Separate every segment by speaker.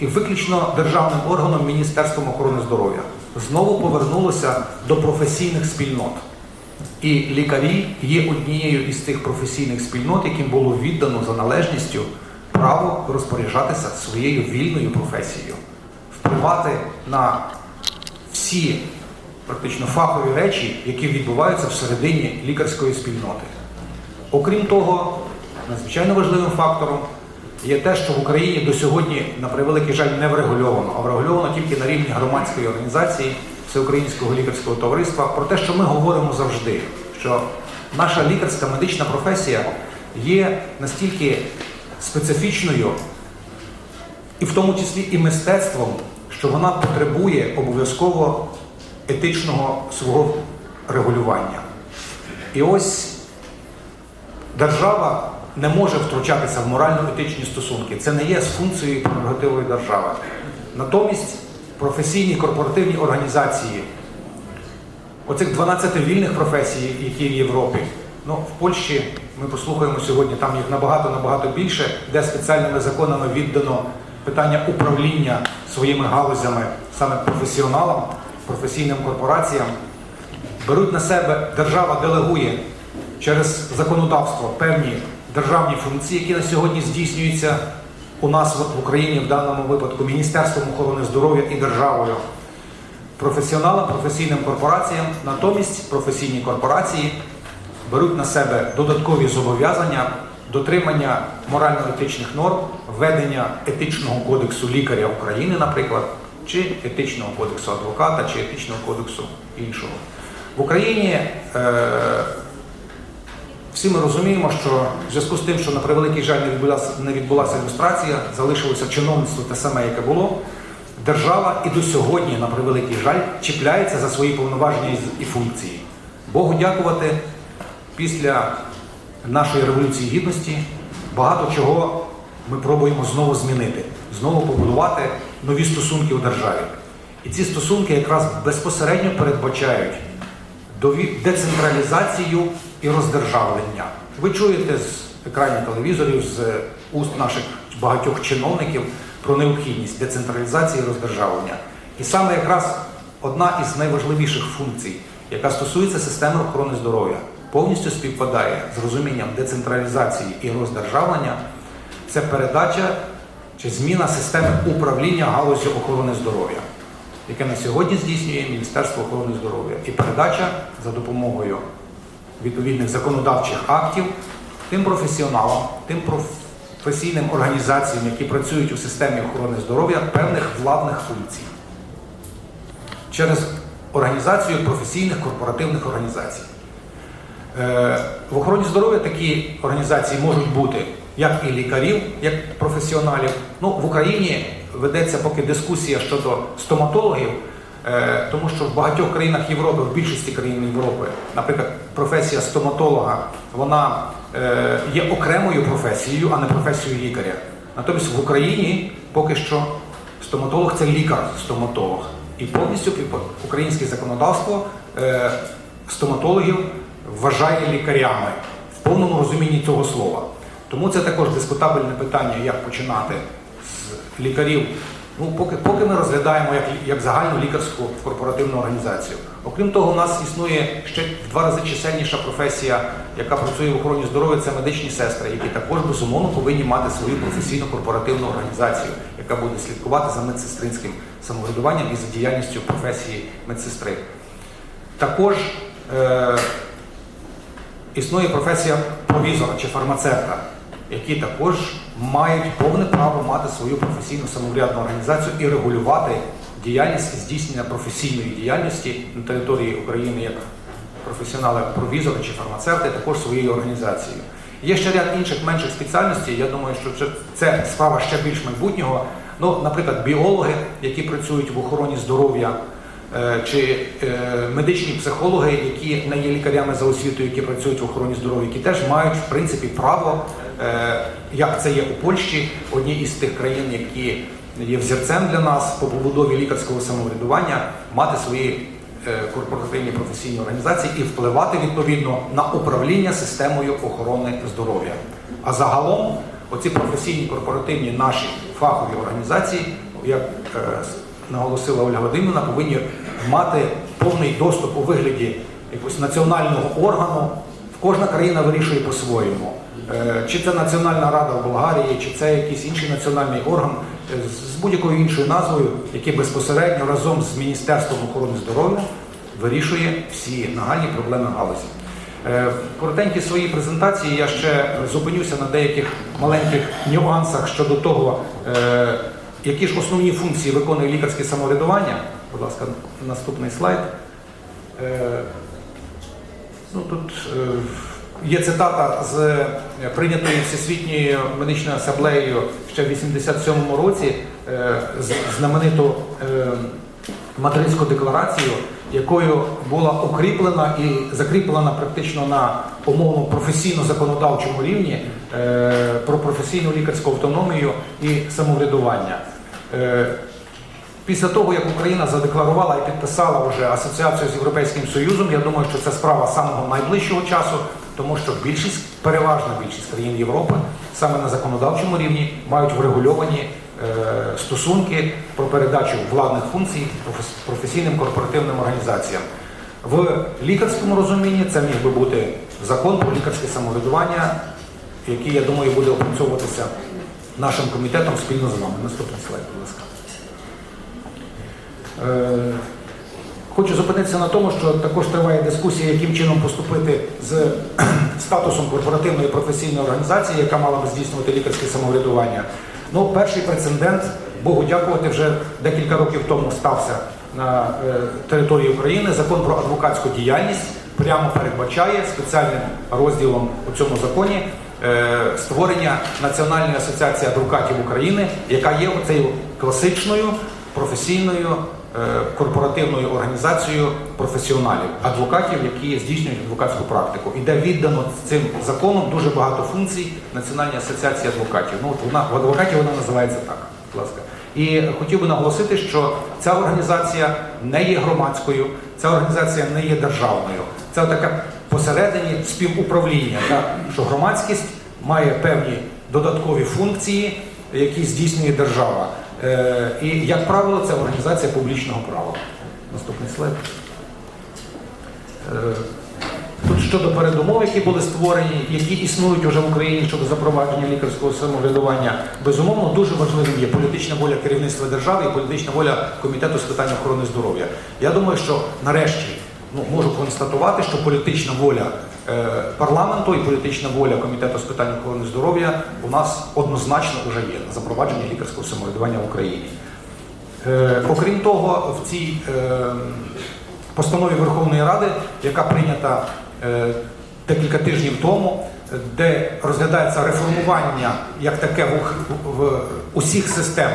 Speaker 1: і виключно державним органом Міністерством охорони здоров'я. Знову повернулося до професійних спільнот. І лікарі є однією із тих професійних спільнот, яким було віддано за належністю право розпоряджатися своєю вільною професією, впливати на всі практично фахові речі, які відбуваються всередині лікарської спільноти. Окрім того, надзвичайно важливим фактором є те, що в Україні до сьогодні, на превеликий жаль, не врегульовано, а врегульовано тільки на рівні громадської організації Всеукраїнського лікарського товариства про те, що ми говоримо завжди, що наша лікарська медична професія є настільки специфічною, і в тому числі і мистецтвом, що вона потребує обов'язково етичного свого регулювання. І ось держава не може втручатися в морально-етичні стосунки. Це не є з функцією прерогативою держави. Натомість професійні корпоративні організації, оцих 12 вільних професій, які в Європі, ну, в Польщі ми послухаємо сьогодні, там їх набагато-набагато більше, де спеціальними законами віддано питання управління своїми галузями саме професіоналам, професійним корпораціям беруть на себе, держава делегує через законодавство певні державні функції, які на сьогодні здійснюються у нас в Україні в даному випадку Міністерством охорони здоров'я і державою, професіоналам, професійним корпораціям. Натомість професійні корпорації беруть на себе додаткові зобов'язання дотримання морально-етичних норм, введення етичного кодексу лікаря України, наприклад, чи етичного кодексу адвоката, чи етичного кодексу іншого. В Україні е, всі ми розуміємо, що в зв'язку з тим, що на превеликий жаль не відбулася, не відбулася ілюстрація, залишилося чиновництво те саме, яке було. Держава і до сьогодні, на превеликий жаль, чіпляється за свої повноваження і- функції. Богу дякувати, після нашої революції гідності багато чого ми пробуємо знову змінити, знову побудувати нові стосунки у державі. І ці стосунки якраз безпосередньо передбачають децентралізацію і роздержавлення. Ви чуєте з екранів телевізорів, з уст наших багатьох чиновників про необхідність децентралізації і роздержавлення. І саме якраз одна із найважливіших функцій, яка стосується системи охорони здоров'я, повністю співпадає з розумінням децентралізації і роздержавлення, це передача чи зміна системи управління галузю охорони здоров'я яке на сьогодні здійснює Міністерство охорони здоров'я, і передача за допомогою відповідних законодавчих актів тим професіоналам, тим професійним організаціям, які працюють у системі охорони здоров'я, певних владних функцій через організацію професійних корпоративних організацій. Е, В охороні здоров'я такі організації можуть бути як і лікарів, як професіоналів. Ну, в Україні ведеться поки дискусія щодо стоматологів, тому що в багатьох країнах Європи, в більшості країн Європи, наприклад, професія стоматолога, вона е, є окремою професією, а не професією лікаря. Натомість в Україні поки що стоматолог це лікар-стоматолог. І повністю українське законодавство е, стоматологів вважає лікарями в повному розумінні цього слова. Тому це також дискутабельне питання, як починати з лікарів. Ну, поки, поки ми розглядаємо як, як загальну лікарську корпоративну організацію. Окрім того, у нас існує ще в два рази чисельніша професія, яка працює в охороні здоров'я, це медичні сестри, які також безумовно повинні мати свою професійну корпоративну організацію, яка буде слідкувати за медсестринським самоврядуванням і за діяльністю професії медсестри. Також е, існує професія провізора чи фармацевта, які також мають повне право мати свою професійну самоврядну організацію і регулювати діяльність здійснення професійної діяльності на території України як професіонали провізори чи фармацевти, також своєю організацією. Є ще ряд інших менших спеціальностей. Я думаю, що це- справа ще більш майбутнього. Ну, наприклад, біологи, які працюють в охороні здоров'я, е, чи е, медичні психологи, які не є лікарями за освітою, які працюють в охороні здоров'я, які теж мають в принципі право, як це є у Польщі, одній із тих країн, які є взірцем для нас по побудові лікарського самоврядування, мати свої е, корпоративні професійні організації і впливати відповідно на управління системою охорони здоров'я. А загалом, оці професійні корпоративні наші фахові організації, як е, наголосила Ольга Вадимівна, повинні мати повний доступ у вигляді якогось національного органу. Кожна країна вирішує по-своєму. Е, Чи це Національна рада в Болгарії, чи це якийсь інший національний орган е, з- будь-якою іншою назвою, який безпосередньо разом з Міністерством охорони здоров'я вирішує всі нагальні проблеми галузі. Е, В коротенькій своїй презентації я ще зупинюся на деяких маленьких нюансах щодо того, е, які ж основні функції виконує лікарське самоврядування. Будь ласка, наступний слайд. Ну, тут е, є цитата з е, прийнятої Всесвітньою медичною асамблеєю ще в 87-му році, е, знамениту Мадридську декларацію, якою була укріплена і закріплена практично на умовно професійно-законодавчому рівні про професійну лікарську автономію і самоврядування. Після того, як Україна задекларувала і підписала вже асоціацію з Європейським Союзом, я думаю, що це справа самого найближчого часу, тому що більшість, переважна більшість країн Європи саме на законодавчому рівні мають врегульовані е, стосунки про передачу владних функцій професійним корпоративним організаціям. В лікарському розумінні це міг би бути закон про лікарське самоврядування, який, я думаю, буде опрацьовуватися нашим комітетом спільно з вами. Наступний слайд, будь ласка. Е, Хочу зупинитися на тому, що також триває дискусія, яким чином поступити з статусом корпоративної професійної організації, яка мала би здійснювати лікарське самоврядування. Ну, перший прецедент, Богу дякувати, вже декілька років тому стався на е, території України. Закон про адвокатську діяльність прямо передбачає спеціальним розділом у цьому законі е, створення Національної асоціації адвокатів України, яка є цією класичною професійною корпоративною організацією професіоналів, адвокатів, які здійснюють адвокатську практику. І де віддано цим законом дуже багато функцій Національній асоціації адвокатів. Ну, от вона в адвокаті вона називається так. Будь ласка. І хотів би наголосити, що ця організація не є громадською, ця організація не є державною. Це таке посередині співуправління, так? що громадськість має певні додаткові функції, які здійснює держава. Е, І, як правило, це організація публічного права. Наступний слайд. Е, Тут щодо передумов, які були створені, які існують уже в Україні щодо запровадження лікарського самоврядування, безумовно, дуже важливим є політична воля керівництва держави і політична воля комітету з питань охорони здоров'я. Я думаю, що нарешті ну, можу констатувати, що політична воля парламенту і політична воля комітету з питань охорони здоров'я у нас однозначно вже є на запровадження лікарського самоврядування в Україні. Е, Окрім того, в цій е, постанові Верховної Ради, яка прийнята е, декілька тижнів тому, е, де розглядається реформування як таке в усіх систем,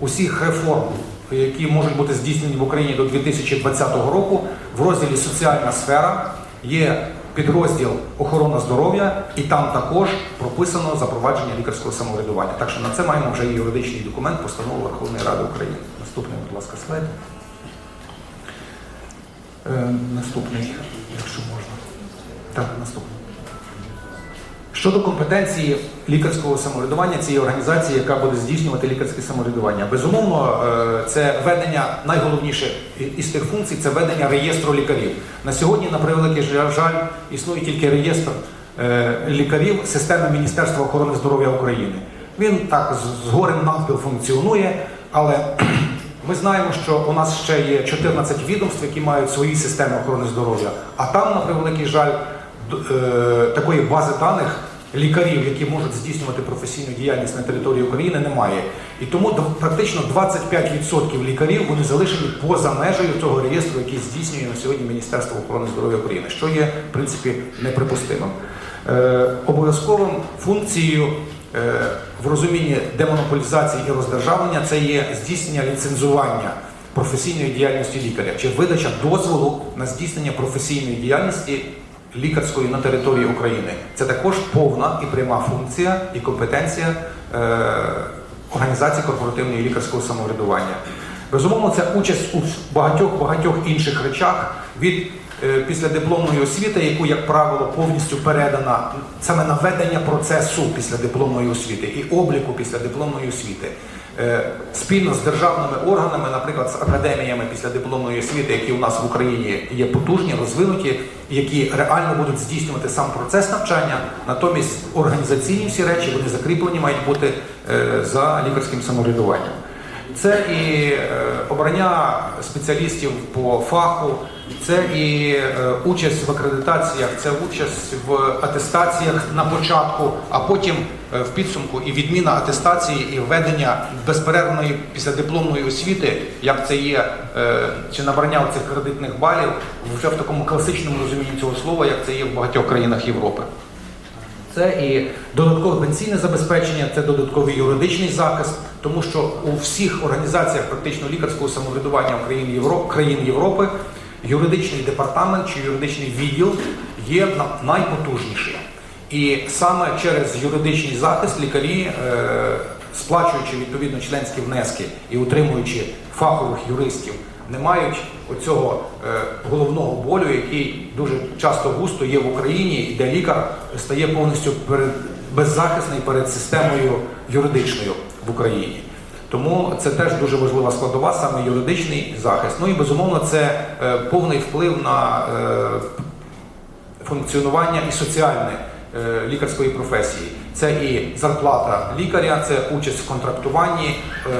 Speaker 1: усіх реформ, які можуть бути здійснені в Україні до 2020 року, в розділі Соціальна сфера є підрозділ охорона здоров'я, і там також прописано запровадження лікарського самоврядування. Так що на це маємо вже юридичний документ постанови Верховної Ради України. Наступний, будь ласка, слайд. Е, наступний, якщо можна. Так, наступний. Щодо компетенції лікарського самоврядування цієї організації, яка буде здійснювати лікарське самоврядування, безумовно, е, це ведення найголовніше із тих функцій це ведення реєстру лікарів. На сьогодні, на превеликий жаль, існує тільки реєстр е, лікарів системи Міністерства охорони здоров'я України. Він так з- згорем навпіл функціонує, але ми знаємо, що у нас ще є 14 відомств, які мають свої системи охорони здоров'я, а там, на превеликий жаль, е, такої бази даних лікарів, які можуть здійснювати професійну діяльність на території України, немає. І тому практично 25% лікарів вони залишені поза межею цього реєстру, який здійснює на сьогодні Міністерство охорони здоров'я України, що є в принципі неприпустимим. Е, обов'язковим функцією е, в розумінні демонополізації і роздержавлення це є здійснення ліцензування професійної діяльності лікаря чи видача дозволу на здійснення професійної діяльності лікарської на території України. Це також повна і пряма функція і компетенція е, організації корпоративної лікарського самоврядування. Безумовно, це участь у багатьох багатьох інших речах від е, післядипломної освіти, яку, як правило, повністю передана саме на ведення процесу післядипломної освіти і обліку післядипломної освіти. Е, спільно з державними органами, наприклад, з академіями після дипломної освіти, які у нас в Україні є потужні, розвинуті, які реально будуть здійснювати сам процес навчання. Натомість організаційні всі речі вони закріплені мають бути е, за лікарським самоврядуванням. Це і е, обрання спеціалістів по фаху, це і е, участь в акредитаціях, це участь в атестаціях на початку, а потім е, в підсумку і відміна атестації, і введення безперервної післядипломної освіти, як це є, чи набрання цих кредитних балів вже в такому класичному розумінні цього слова, як це є в багатьох країнах Європи. Це і додаткове пенсійне забезпечення, це додатковий юридичний захист, тому що у всіх організаціях практично лікарського самоврядування країн Європи, країн Європи юридичний департамент чи юридичний відділ є на- найпотужніший. І саме через юридичний захист лікарі, е, сплачуючи відповідно членські внески і утримуючи фахових юристів, не мають оцього е, головного болю, який дуже часто густо є в Україні, і де лікар стає повністю перед, беззахисний перед системою юридичною в Україні. Тому це теж дуже важлива складова, саме юридичний захист. Ну і безумовно, це е, повний вплив на е, функціонування і соціальне лікарської професії. Це і зарплата лікаря, це участь в контрактуванні, е,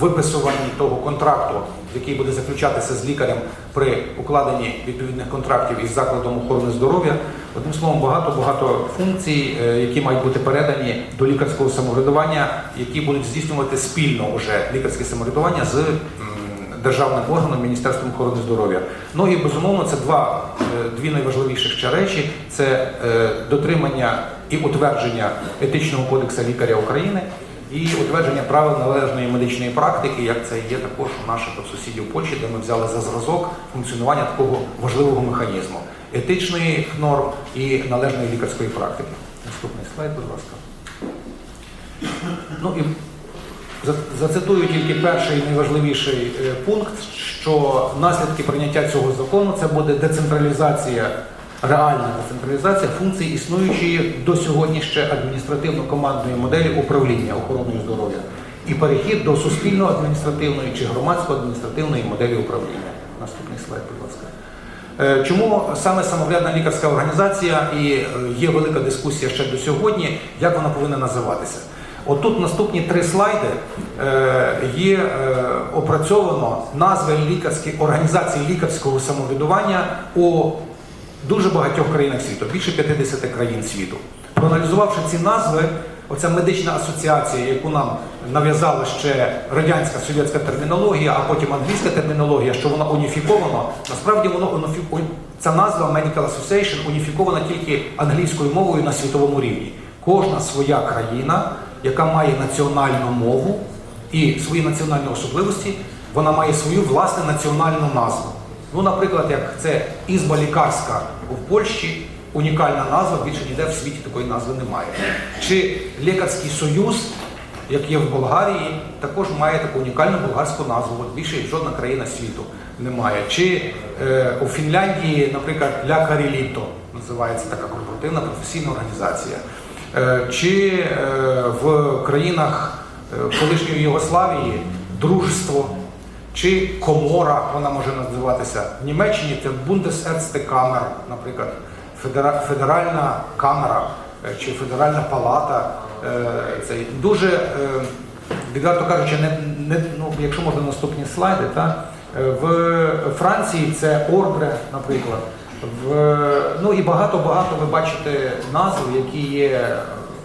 Speaker 1: виписуванні того контракту, який буде заключатися з лікарем при укладенні відповідних контрактів із закладом охорони здоров'я. Одним словом, багато багато функцій, е, які мають бути передані до лікарського самоврядування, які будуть здійснювати спільно вже лікарське самоврядування з державним органом Міністерством охорони здоров'я. Ну і безумовно, це два е, дві найважливіших ще речі: це дотримання і утвердження етичного кодексу лікаря України. І утвердження правил належної медичної практики, як це є також у наших сусідів Польщі, де ми взяли за зразок функціонування такого важливого механізму етичних норм і належної лікарської практики. Наступний слайд, будь ласка. Ну і зацитую тільки перший найважливіший е, пункт, що наслідки прийняття цього закону це буде децентралізація, реальна децентралізація функцій існуючої до сьогодні ще адміністративно-командної моделі управління охороною здоров'я і перехід до суспільно-адміністративної чи громадсько-адміністративної моделі управління. Наступний слайд, будь ласка. Е, Чому саме самоврядна лікарська організація і е, є велика дискусія ще до сьогодні, як вона повинна називатися? От тут наступні три слайди е, є опрацьовано назви лікарських організацій лікарського самоврядування у дуже багатьох країнах світу, більше 50 країн світу. Проаналізувавши ці назви, оця медична асоціація, яку нам нав'язала ще радянська совєтська термінологія, а потім англійська термінологія, що вона уніфікована, насправді воно ця назва Medical Association уніфікована тільки англійською мовою на світовому рівні. Кожна своя країна, яка має національну мову і свої національні особливості, вона має свою власну національну назву. Ну, наприклад, як це ізба лікарська в Польщі, унікальна назва, більше ніде в світі такої назви немає. Чи лікарський союз, як є в Болгарії, також має таку унікальну болгарську назву. От більше жодна країна світу не має. Чи е, у Фінляндії, наприклад, Ля Каріліто називається така корпоративна професійна організація. Е, чи е, в країнах е, колишньої Єгославії дружество чи комора, вона може називатися в Німеччині, це Bundesärztekammer, наприклад, федеральна камера е, чи федеральна палата. Е, Це дуже, е, відверто кажучи, не, не, ну, якщо можна наступні слайди, та, в Франції це ордре, наприклад. В, ну і багато-багато ви бачите назв, які є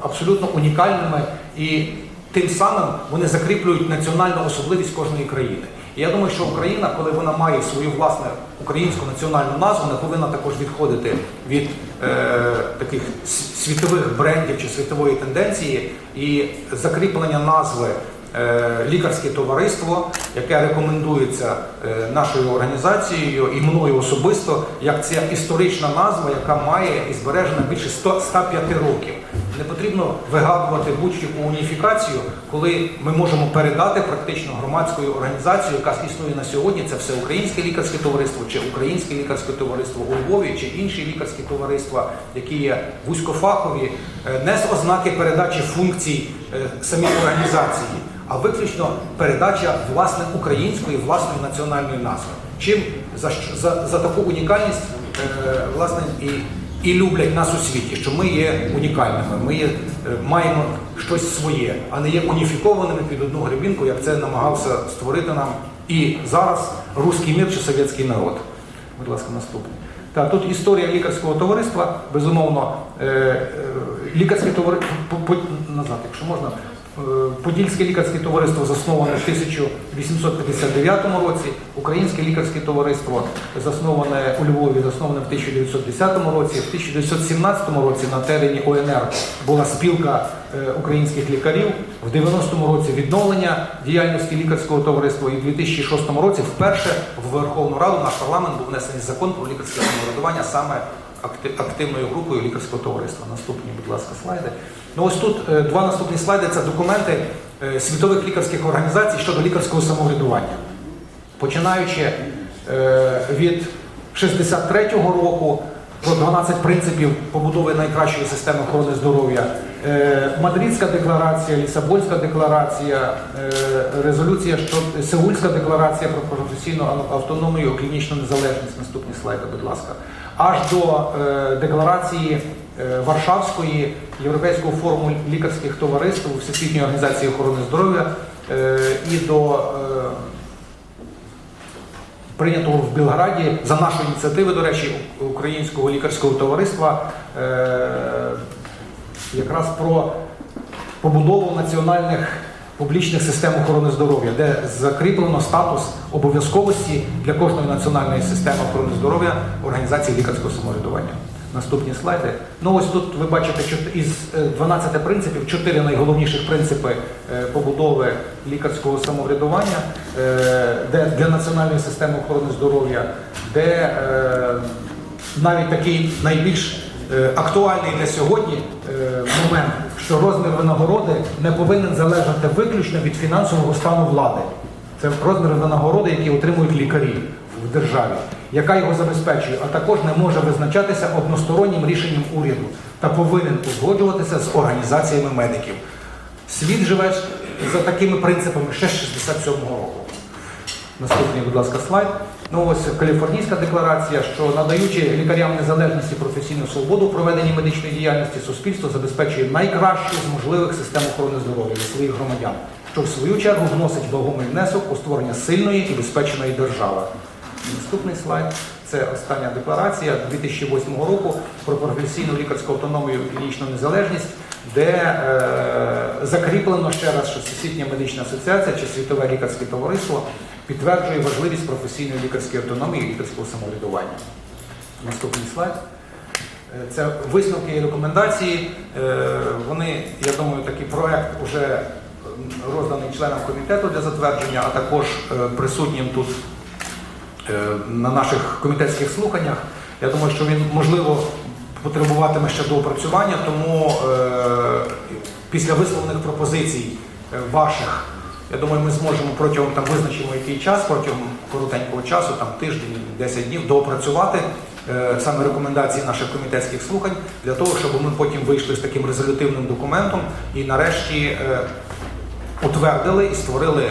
Speaker 1: абсолютно унікальними і тим самим вони закріплюють національну особливість кожної країни. І я думаю, що Україна, коли вона має свою власну українську національну назву, не повинна також відходити від е, таких світових брендів чи світової тенденції і закріплення назви е, лікарське товариство, яке рекомендується е, нашою організацією і мною особисто, як ця історична назва, яка має і збережена більше 100, 105 років. Не потрібно вигадувати будь-яку уніфікацію, коли ми можемо передати практично громадською організацією, яка існує на сьогодні. Це все українське лікарське товариство, чи українське лікарське товариство у Львові, чи інші лікарські товариства, які є вузькофахові, е, не з ознаки передачі функцій е, самій організації, а виключно передача власне української власної національної назви. Чим за, за, за таку унікальність е, власне і, і люблять нас у світі, що ми є унікальними, ми є, е, маємо щось своє, а не є уніфікованими під одну гребінку, як це намагався створити нам і зараз руський мір чи совєтський народ. Будь ласка, наступний. Так, тут історія лікарського товариства, безумовно, е, е, лікарське товариство назад, якщо можна. Е, Подільське лікарське товариство засноване в 1859 році, Українське лікарське товариство засноване у Львові, засноване в 1910 році. В 1917 році на терені ОНР була спілка е, українських лікарів. В 90-му році відновлення діяльності лікарського товариства і в 2006 році вперше в Верховну Раду наш парламент був внесений закон про лікарське самоврядування саме активною групою лікарського товариства. Наступні, будь ласка, слайди. Ну ось тут е, два наступні слайди це документи е, світових лікарських організацій щодо лікарського самоврядування. Починаючи е, від 63-го року про 12 принципів побудови найкращої системи охорони здоров'я, Мадридська декларація, Лісабонська декларація, резолюція, що Сеульська декларація про професійну автономію, клінічну незалежність. Наступні слайди, будь ласка. Аж до е, декларації е, Варшавської Європейського форуму лікарських товариств Всесвітньої організації охорони здоров'я е, і до прийнятого в Білграді за нашої ініціативи, до речі, Українського лікарського товариства якраз про побудову національних публічних систем охорони здоров'я, де закріплено статус обов'язковості для кожної національної системи охорони здоров'я організації лікарського самоврядування. Наступні слайди. Ну ось тут ви бачите чот- із е, 12 принципів, чотири найголовніших принципи е, побудови лікарського самоврядування, е, де для національної системи охорони здоров'я, де е, навіть такий найбільш е, актуальний для сьогодні е, момент, що розмір винагороди не повинен залежати виключно від фінансового стану влади. Це розмір винагороди, які отримують лікарі в державі, яка його забезпечує, а також не може визначатися одностороннім рішенням уряду та повинен узгоджуватися з організаціями медиків. Світ живе за такими принципами ще з 67-го року. Наступний, будь ласка, слайд. Ну ось Каліфорнійська декларація, що надаючи лікарям незалежність і професійну свободу у проведенні медичної діяльності, суспільство забезпечує найкращу з можливих систем охорони здоров'я для своїх громадян, що в свою чергу вносить вагомий внесок у створення сильної і безпечної держави. Наступний слайд це остання декларація 2008 року про професійну лікарську автономію і клінічну незалежність, де е, закріплено ще раз, що Всесвітня медична асоціація чи Світове лікарське товариство підтверджує важливість професійної лікарської автономії і лікарського самоврядування. Наступний слайд. Е, Це висновки і рекомендації. Е, Вони, я думаю, такий проект вже розданий членам комітету для затвердження, а також е, присутнім тут на наших комітетських слуханнях. Я думаю, що він можливо потребуватиме ще доопрацювання, тому після висловлених пропозицій ваших, я думаю, ми зможемо протягом там визначимо який час, протягом коротенького часу, там тиждень, 10 днів, доопрацювати е, саме рекомендації наших комітетських слухань для того, щоб ми потім вийшли з таким резолютивним документом і нарешті е, утвердили і створили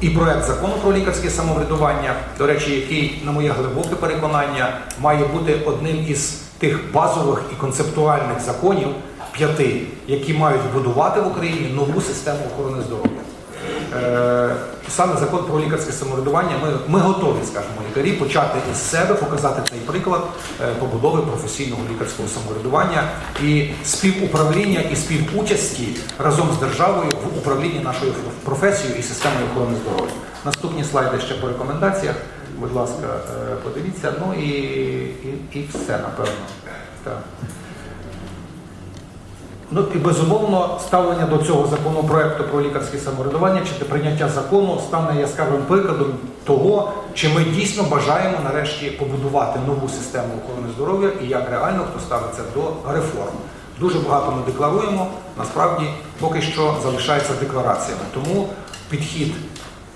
Speaker 1: і проект закону про лікарське самоврядування, до речі, який, на моє глибоке переконання, має бути одним із тих базових і концептуальних законів п'яти, які мають будувати в Україні нову систему охорони здоров'я. Е, Саме закон про лікарське самоврядування, ми, ми готові, скажімо, лікарі почати із себе показати цей приклад е, побудови професійного лікарського самоврядування і співуправління і співучасті разом з державою в управлінні нашою професією і системою охорони здоров'я. Наступні слайди ще по рекомендаціях. Будь ласка, е, подивіться. Ну і, і, і все, напевно. Так. Ну і безумовно ставлення до цього законопроекту про лікарське самоврядування чи прийняття закону стане яскравим прикладом того, чи ми дійсно бажаємо нарешті побудувати нову систему охорони здоров'я і як реально хто ставиться до реформ. Дуже багато ми декларуємо, насправді поки що залишається деклараціями. Тому підхід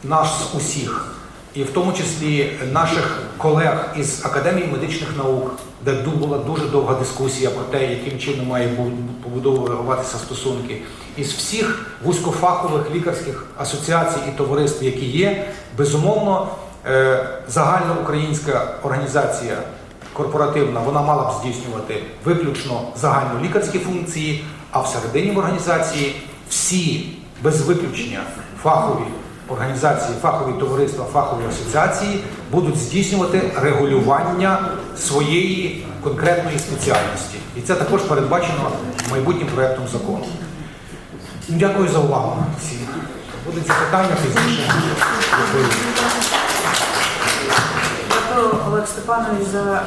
Speaker 1: наш з усіх, і в тому числі наших колег із Академії медичних наук, де була дуже довга дискусія про те, яким чином має бу- побудовуватися стосунки, із всіх вузькофахових лікарських асоціацій і товариств, які є, безумовно, е, загальноукраїнська організація корпоративна, вона мала б здійснювати виключно загальнолікарські функції, а всередині в організації всі без виключення фахові організації, фахові товариства, фахові асоціації будуть здійснювати регулювання своєї конкретної спеціальності. І це також передбачено майбутнім проєктом закону. Дякую за увагу всім. Будуть запитання пізніше.
Speaker 2: Дякую, Олег Степанович, за